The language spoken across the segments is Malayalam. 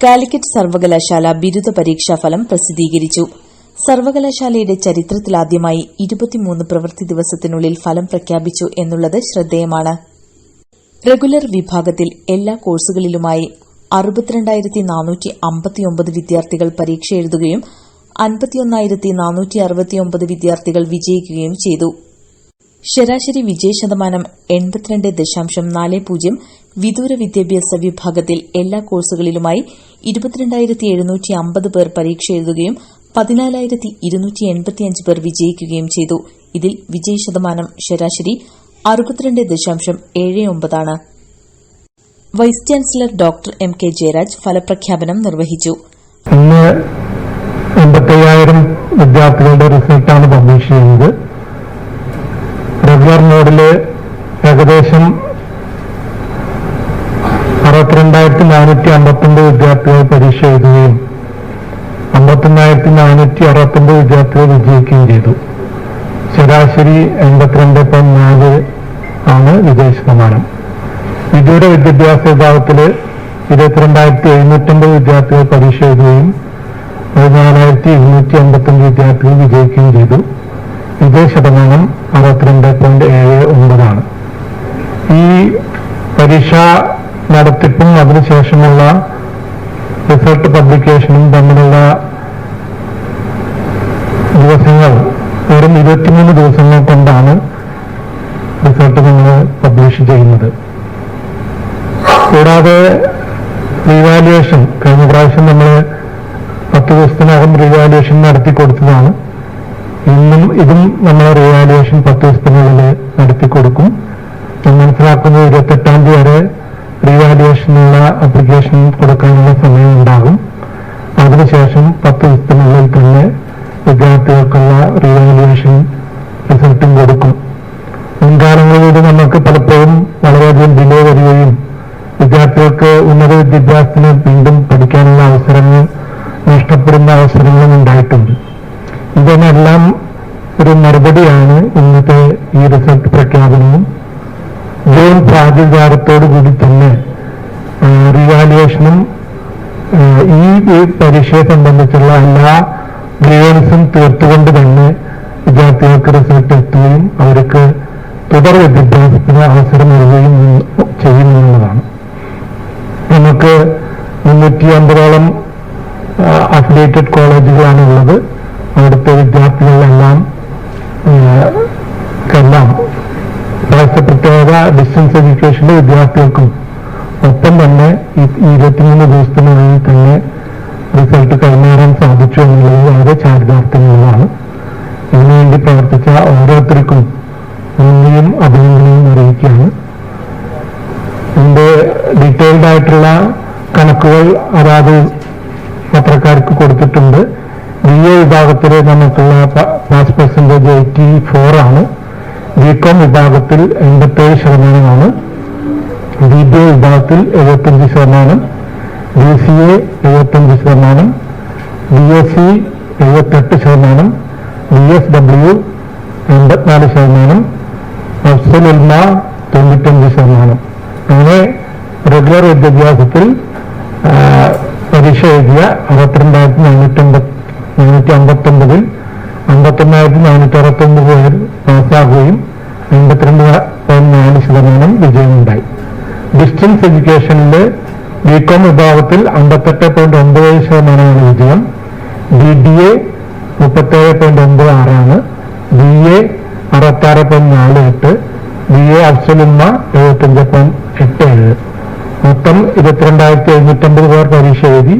കാലിക്കറ്റ് സർവകലാശാല ബിരുദ പരീക്ഷാ ഫലം പ്രസിദ്ധീകരിച്ചു. സർവകലാശാലയുടെ ചരിത്രത്തിലാദ്യമായി ഇരുപത്തിമൂന്ന് പ്രവൃത്തി ദിവസത്തിനുള്ളിൽ ഫലം പ്രഖ്യാപിച്ചു എന്നുള്ളത് ശ്രദ്ധേയമാണ്. റെഗുലർ വിഭാഗത്തിൽ എല്ലാ കോഴ്സുകളിലുമായി അറുപത്തിരണ്ടായിരത്തി നാനൂറ്റി അമ്പത്തിയൊമ്പത് വിദ്യാർത്ഥികൾ പരീക്ഷ എഴുതുകയും അൻപത്തിയൊന്നായിരത്തി നാനൂറ്റി അറുപത്തിയൊമ്പത് വിദ്യാർത്ഥികൾ വിജയിക്കുകയും ചെയ്തു. ശരാശരി വിജയ ശതമാനം എൺപത്തിരണ്ട് ദശാംശം നാല് പൂജ്യം വിദൂര വിദ്യാഭ്യാസ വിഭാഗത്തിൽ എല്ലാ കോഴ്സുകളിലുമായി ഇരുപത്തിരണ്ടായിരത്തി എഴുന്നൂറ്റി അമ്പത് പേർ പരീക്ഷ എഴുതുകയും പതിനാലായിരത്തി ഇരുന്നൂറ്റി എൺപത്തിയഞ്ച് പേർ വിജയിക്കുകയും ചെയ്തു. ഇതിൽ വിജയ ശതമാനം ശരാശരി അറുപത്തിരണ്ട് ദശാംശം ഏഴ് ഒമ്പതാണ്. Vice chancellor doctor M K Jayaraj ഫലപ്രഖ്യാപനം നിർവഹിച്ചു. വിദ്യാർത്ഥികളുടെ റിസൾട്ടാണ് പബ്ലിഷ് ചെയ്യുന്നത്. റെഗുലർ മോഡിൽ ഏകദേശം അറുപത്തിരണ്ടായിരത്തി നാനൂറ്റി അമ്പത്തൊമ്പത് വിദ്യാർത്ഥികൾ പരീക്ഷ എഴുതുകയും അമ്പത്തൊന്നായിരത്തി നാനൂറ്റി അറുപത്തൊമ്പത് വിദ്യാർത്ഥികൾ വിജയിക്കുകയും ചെയ്തു. ശരാശരി എൺപത്തിരണ്ട് പോയിന്റ് നാല് ആണ് വിജയ ശതമാനം. വിദൂര വിദ്യാഭ്യാസ വിഭാഗത്തിൽ ഇരുപത്തിരണ്ടായിരത്തി എഴുന്നൂറ്റമ്പത് വിദ്യാർത്ഥികൾ പരീക്ഷ എഴുതുകയും പതിനാലായിരത്തി ഇരുന്നൂറ്റി അമ്പത്തഞ്ച് വിദ്യാർത്ഥികൾ വിജയിക്കുകയും ചെയ്തു. വിജയ ശതമാനം അറുപത്തിരണ്ട് പോയിന്റ് ഏഴ് ഒമ്പതാണ് ഈ പരീക്ഷാ നടത്തിപ്പും അതിനുശേഷമുള്ള റിസൾട്ട് പബ്ലിക്കേഷനും തമ്മിലുള്ള ദിവസങ്ങൾ വെറും ഇരുപത്തിമൂന്ന് ദിവസങ്ങൾ കൊണ്ടാണ് റിസൾട്ട് നമ്മൾ പബ്ലിഷ് ചെയ്യുന്നത്. കൂടാതെ റീവാലുവേഷൻ കഴിഞ്ഞ പ്രാവശ്യം നമ്മൾ പത്ത് ദിവസത്തിനകം റീവാലുവേഷൻ നടത്തി കൊടുത്തതാണ്. ഇന്നും ഇതും നമ്മൾ റീവാലുവേഷൻ പത്ത് ദിവസത്തിനുള്ളിൽ നടത്തി കൊടുക്കും. മനസ്സിലാക്കുന്നത് ഇരുപത്തെട്ടാം തീയതി വരെ റീവാലുവേഷനുള്ള അപ്ലിക്കേഷൻ കൊടുക്കാനുള്ള സമയം ഉണ്ടാകും അതിനുശേഷം പത്ത് ദിവസത്തിനുള്ളിൽ തന്നെ വിദ്യാർത്ഥികൾക്കുള്ള റീവാലുവേഷൻ റിസൾട്ടും കൊടുക്കും. മുൻകാലങ്ങളിലൂടെ നമുക്ക് പലപ്പോഴും വളരെയധികം ഡിലേ വരികയും വിദ്യാർത്ഥികൾക്ക് ഉന്നത വിദ്യാഭ്യാസത്തിന് വീണ്ടും പഠിക്കാനുള്ള അവസരങ്ങൾ നഷ്ടപ്പെടുന്ന അവസരങ്ങളും ഉണ്ടായിട്ടുണ്ട്. ഇതിനെല്ലാം ഒരു മറുപടിയാണ് ഇന്നത്തെ ഈ റിസൾട്ട് പ്രഖ്യാപനവും പ്രാതികാരത്തോടു കൂടി തന്നെ റിവാലുവേഷനും ഈ ഈ പരീക്ഷയെ സംബന്ധിച്ചുള്ള എല്ലാ ഗ്രീവൻസും തീർത്തുകൊണ്ട് തന്നെ വിദ്യാർത്ഥികൾക്ക് റിസൾട്ട് എത്തുകയും അവർക്ക് തുടർ വിദ്യാഭ്യാസത്തിന് അവസരം നൽകുകയും ചെയ്യുമെന്നുള്ളതാണ് നമുക്ക് മുന്നൂറ്റി അമ്പതോളം അഫിലിയേറ്റഡ് കോളേജുകളാണ് ഉള്ളത് അവിടുത്തെ വിദ്യാർത്ഥികളെല്ലാം എല്ലാം ഇപ്രാവശ്യത്തെ പ്രത്യേക ഡിസ്റ്റൻസ് എഡ്യൂക്കേഷന്റെ വിദ്യാർത്ഥികൾക്കും ഒപ്പം തന്നെ ഈ ഇരുപത്തിമൂന്ന് ദിവസത്തിനുള്ളിൽ തന്നെ റിസൾട്ട് കൈമാറാൻ സാധിച്ചു എന്നുള്ളത് വളരെ ചാരിതാർത്ഥ്യമുള്ളതാണ്. ഇതിനുവേണ്ടി പ്രവർത്തിച്ച ഓരോരുത്തർക്കും നന്ദിയും അഭിനന്ദനവും അറിയിക്കുകയാണ്. ഇതിന്റെ ഡീറ്റെയിൽഡ് ആയിട്ടുള്ള കണക്കുകൾ അതാത് പത്രക്കാർക്ക് കൊടുത്തിട്ടുണ്ട്. ബി എ വിഭാഗത്തിൽ നമുക്കുള്ള പാസ് പെർസെന്റേജ് എയ്റ്റി ഫോർ ആണ്. ബി കോം വിഭാഗത്തിൽ എൺപത്തേഴ് ശതമാനമാണ്. ബി ബി എ വിഭാഗത്തിൽ എഴുപത്തഞ്ച് ശതമാനം. ബി സി എ എഴുപത്തഞ്ച് ശതമാനം. ബി എസ് സി എഴുപത്തെട്ട് ശതമാനം. ബി എസ് ഡബ്ല്യു എൺപത്തിനാല് ശതമാനം. അഫ്സൽ ഉൽമ തൊണ്ണൂറ്റഞ്ച് ശതമാനം. അങ്ങനെ റെഗുലർ വിദ്യാഭ്യാസത്തിൽ പരീക്ഷ എഴുതിയ അറുപത്തിരണ്ടായിരത്തി നാനൂറ്റമ്പത് നാനൂറ്റി അമ്പത്തൊമ്പതിൽ അമ്പത്തൊന്നായിരത്തി നാനൂറ്റി അറുപത്തൊമ്പത് പേർ പാസ്സാകുകയും എൺപത്തിരണ്ട് പോയിന്റ് നാല് ശതമാനം വിജയമുണ്ടായി. ഡിസ്റ്റൻസ് എഡ്യൂക്കേഷനിൽ ബികോം വിഭാഗത്തിൽ അമ്പത്തെട്ട് പോയിന്റ് ഒമ്പത് ശതമാനമാണ് വിജയം. ബി ഡി എ മുപ്പത്തേഴ് പോയിന്റ് ഒമ്പത് ആറാണ്. ബി എ അറുപത്താറ് പോയിന്റ് നാല് എട്ട്. ബി എ അഫ്സലുമ്മ എഴുപത്തഞ്ച് പോയിന്റ് എട്ട് ഏഴ്. മൊത്തം ഇരുപത്തിരണ്ടായിരത്തി എഴുന്നൂറ്റമ്പത് പേർ പരീക്ഷ എഴുതി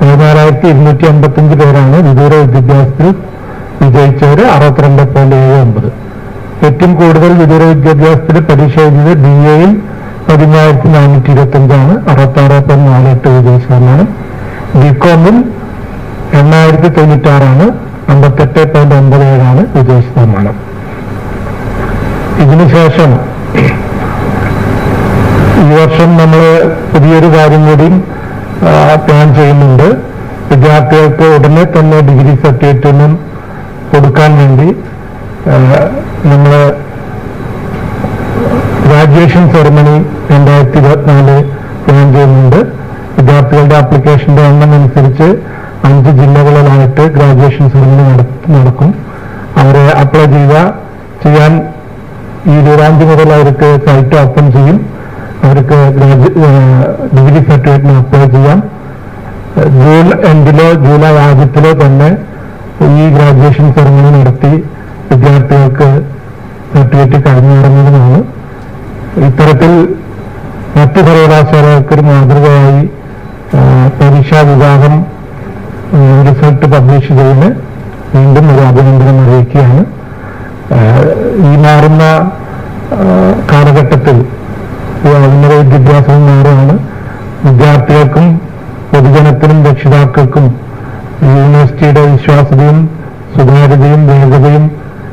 പതിനാലായിരത്തി ഇരുന്നൂറ്റി അമ്പത്തഞ്ച് പേരാണ് വിദൂര വിദ്യാഭ്യാസത്തിൽ വിജയിച്ചവർ അറുപത്തിരണ്ട് പോയിന്റ് ഏഴ് ഒമ്പത്. ഏറ്റവും കൂടുതൽ വിദൂര വിദ്യാഭ്യാസത്തിൽ പരീക്ഷ എഴുതിയത് ബി എയിൽ പതിനായിരത്തി നാനൂറ്റി ഇരുപത്തി അഞ്ചാണ് അറുപത്തി ആറ് പോയിന്റ് നാല് എട്ട് വിജയ ശതമാനം. ബികോമിൽ എണ്ണായിരത്തി തൊണ്ണൂറ്റാറാണ്. അമ്പത്തെട്ട് പോയിന്റ് ഒമ്പത് ഏഴാണ് വിജയ ശതമാനം. ഇതിനുശേഷം ഈ വർഷം നമ്മൾ പുതിയൊരു കാര്യം കൂടി പ്ലാൻ ചെയ്യുന്നുണ്ട്. വിദ്യാർത്ഥികൾക്ക് ഉടനെ തന്നെ ഡിഗ്രി സർട്ടിഫിക്കറ്റിനും കൊടുക്കാൻ വേണ്ടി നമ്മൾ ഗ്രാജുവേഷൻ സെറമണി രണ്ടായിരത്തി ഇരുപത്തിനാല് പ്ലാൻ ചെയ്യുന്നുണ്ട്. വിദ്യാർത്ഥികളുടെ ആപ്ലിക്കേഷന്റെ എണ്ണം അനുസരിച്ച് അഞ്ച് ജില്ലകളിലായിട്ട് ഗ്രാജുവേഷൻ സെറമണി നടക്കും. അവരെ അപ്ലൈ ചെയ്യുക. ചെയ്യാൻ ഈ ഇരുപതാം തീയതി മുതൽ അവർക്ക് സൈറ്റ് ഓപ്പൺ ചെയ്യും. അവർക്ക് ഡിഗ്രി സർട്ടിഫിക്കറ്റിന് അപ്ലൈ ചെയ്യാം. ജൂൺ എൻഡിലോ ജൂലൈ ആദ്യത്തിലോ തന്നെ ഈ ഗ്രാജുവേഷൻ സെറമണി നടത്തി വിദ്യാർത്ഥികൾക്ക് സർട്ടിഫിക്കറ്റ് കടന്നിറങ്ങുന്നതാണ് ഇത്തരത്തിൽ മറ്റു സർവകലാശാലകൾക്ക് ഒരു മാതൃകയായി പരീക്ഷാ വിഭാഗം റിസൾട്ട് പബ്ലിഷ് ചെയ്യുന്ന വീണ്ടും ഒരു അഭിനന്ദനം അറിയിക്കുകയാണ്. ഈ മാറുന്ന കാലഘട്ടത്തിൽ ഉന്നത വിദ്യാഭ്യാസം മാറുകയാണ്. വിദ്യാർത്ഥികൾക്കും പൊതുജനത്തിനും രക്ഷിതാക്കൾക്കും യൂണിവേഴ്സിറ്റിയുടെ വിശ്വാസ്യതയും സുതാര്യതയും വേഗതയും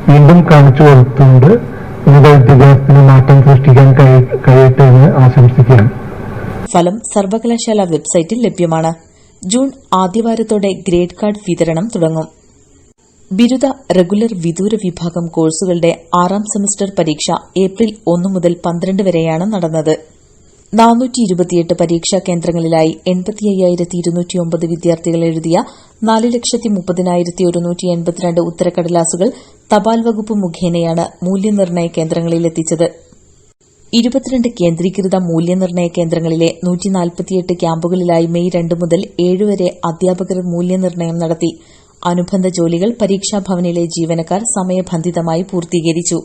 വീണ്ടും കാണിച്ചു കൊടുത്തുകൊണ്ട് ഉന്നത വിദ്യാഭ്യാസത്തിന് മാറ്റം സൃഷ്ടിക്കാൻ കഴി- കഴിയട്ടെ എന്ന് ആശംസിക്കുകയാണ് ഫലം സർവകലാശാല വെബ്സൈറ്റിൽ ലഭ്യമാണ്. ജൂൺ ആദ്യവാരത്തോടെ ഗ്രേഡ് കാർഡ് വിതരണം തുടങ്ങും. ബിരുദ റെഗുലർ വിദൂര വിഭാഗം കോഴ്സുകളുടെ ആറാം സെമസ്റ്റർ പരീക്ഷ ഏപ്രിൽ ഒന്ന് മുതൽ പന്ത്രണ്ട് വരെയാണ് നടന്നത്. നാനൂറ്റി പരീക്ഷാ കേന്ദ്രങ്ങളിലായി എൺപത്തി ഇരുന്നൂറ്റിയൊമ്പത് വിദ്യാർത്ഥികൾ എഴുതിയ നാല് ലക്ഷത്തി മുപ്പതിനായിരത്തി ഒരുന്നൂറ്റി എൺപത്തിരണ്ട് ഉത്തരക്കടലാസുകൾ തപാൽ വകുപ്പ് മുഖേനയാണ് മൂല്യനിർണയ കേന്ദ്രങ്ങളിലെത്തിച്ചത്. ഇരുപത്തിരണ്ട് കേന്ദ്രീകൃത മൂല്യനിർണയ കേന്ദ്രങ്ങളിലെ നൂറ്റി നാൽപ്പത്തിയെട്ട് ക്യാമ്പുകളിലായി മെയ് രണ്ട് മുതൽ ഏഴ് വരെ അധ്യാപകർ മൂല്യനിർണയം നടത്തി. അനുബന്ധ ജോലികൾ പരീക്ഷാഭവനിലെ ജീവനക്കാർ സമയബന്ധിതമായി പൂർത്തീകരിച്ചു.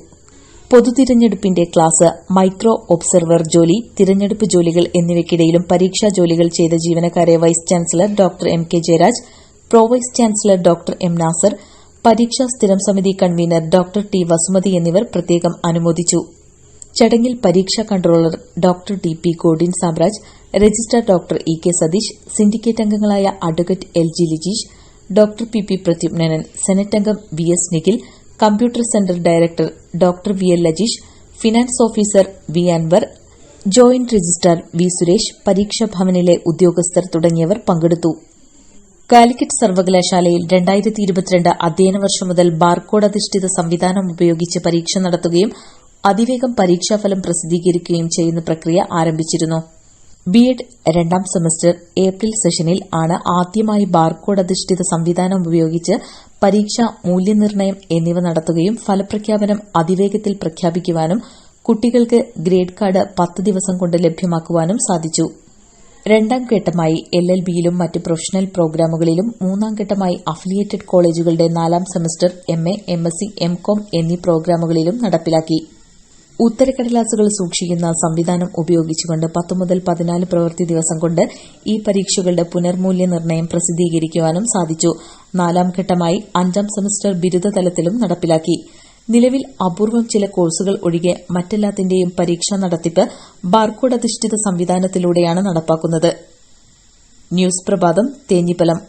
പൊതുതിരഞ്ഞെടുപ്പിന്റെ ക്ലാസ് മൈക്രോ ഒബ്സർവർ ജോലി തിരഞ്ഞെടുപ്പ് ജോലികൾ എന്നിവയ്ക്കിടയിലും പരീക്ഷാ ജോലികൾ ചെയ്ത ജീവനക്കാരെ vice chancellor doctor M K Jayaraj pro vice chancellor doctor M Nasar പരീക്ഷാ സ്ഥിരം സമിതി കൺവീനർ ഡോക്ടർ ടി വസുമതി എന്നിവർ പ്രത്യേകം അനുമോദിച്ചു. ചടങ്ങിൽ പരീക്ഷാ controller doctor T P Godwin Samraj registrar doctor E K Satheesh syndicate അംഗങ്ങളായ advocate L G Lijeesh doctor P P Pradyumnan senate അംഗം V S Nikhil computer centre director doctor V L Lajeesh finance officer V Anwar joint registrar V Suresh പരീക്ഷാ ഭവനിലെ ഉദ്യോഗസ്ഥർ തുടങ്ങിയവർ പങ്കെടുത്തു. കാലിക്കറ്റ് സർവകലാശാലയിൽ രണ്ടായിരത്തി ഇരുപത്തിരണ്ട് അധ്യയന വർഷം മുതൽ ബാർകോഡ് അധിഷ്ഠിത സംവിധാനം ഉപയോഗിച്ച് പരീക്ഷ നടത്തുകയും അതിവേഗം പരീക്ഷാഫലം പ്രസിദ്ധീകരിക്കുകയും ചെയ്യുന്ന പ്രക്രിയ ആരംഭിച്ചിരുന്നു. ബിഎഡ് രണ്ടാം സെമസ്റ്റർ ഏപ്രിൽ സെഷനിൽ ആണ് ആദ്യമായി ബാർകോഡ് അധിഷ്ഠിത സംവിധാനം ഉപയോഗിച്ച് പരീക്ഷ മൂല്യനിർണയം എന്നിവ നടത്തുകയും ഫലപ്രഖ്യാപനം അതിവേഗത്തിൽ പ്രഖ്യാപിക്കുവാനും കുട്ടികൾക്ക് ഗ്രേഡ് കാർഡ് പത്ത് ദിവസം കൊണ്ട് ലഭ്യമാക്കുവാനും സാധിച്ചു. രണ്ടാം ഘട്ടമായി എൽ എൽ ബിയിലും മറ്റ് പ്രൊഫഷണൽ പ്രോഗ്രാമുകളിലും മൂന്നാം ഘട്ടമായി അഫിലിയേറ്റഡ് കോളേജുകളുടെ നാലാം semester M A M S C M com എന്നീ പ്രോഗ്രാമുകളിലും നടപ്പിലാക്കി. ഉത്തരക്കടലാസുകൾ സൂക്ഷിക്കുന്ന സംവിധാനം ഉപയോഗിച്ചുകൊണ്ട് പത്ത് മുതൽ പതിനാല് പ്രവൃത്തി ദിവസം കൊണ്ട് ഈ പരീക്ഷകളുടെ പുനർമൂല്യനിർണയം പ്രസിദ്ധീകരിക്കുവാനും സാധിച്ചു. നാലാം ഘട്ടമായി അഞ്ചാം സെമസ്റ്റർ ബിരുദതലത്തിലും നടപ്പിലാക്കി. നിലവിൽ അപൂർവം ചില കോഴ്സുകൾ ഒഴികെ മറ്റെല്ലാത്തിന്റെയും പരീക്ഷാ നടത്തിപ്പ് ബാർകോഡ് അധിഷ്ഠിത സംവിധാനത്തിലൂടെയാണ് നടപ്പാക്കുന്നത്. ന്യൂസ് പ്രഭാതം തേഞ്ഞിപ്പലം.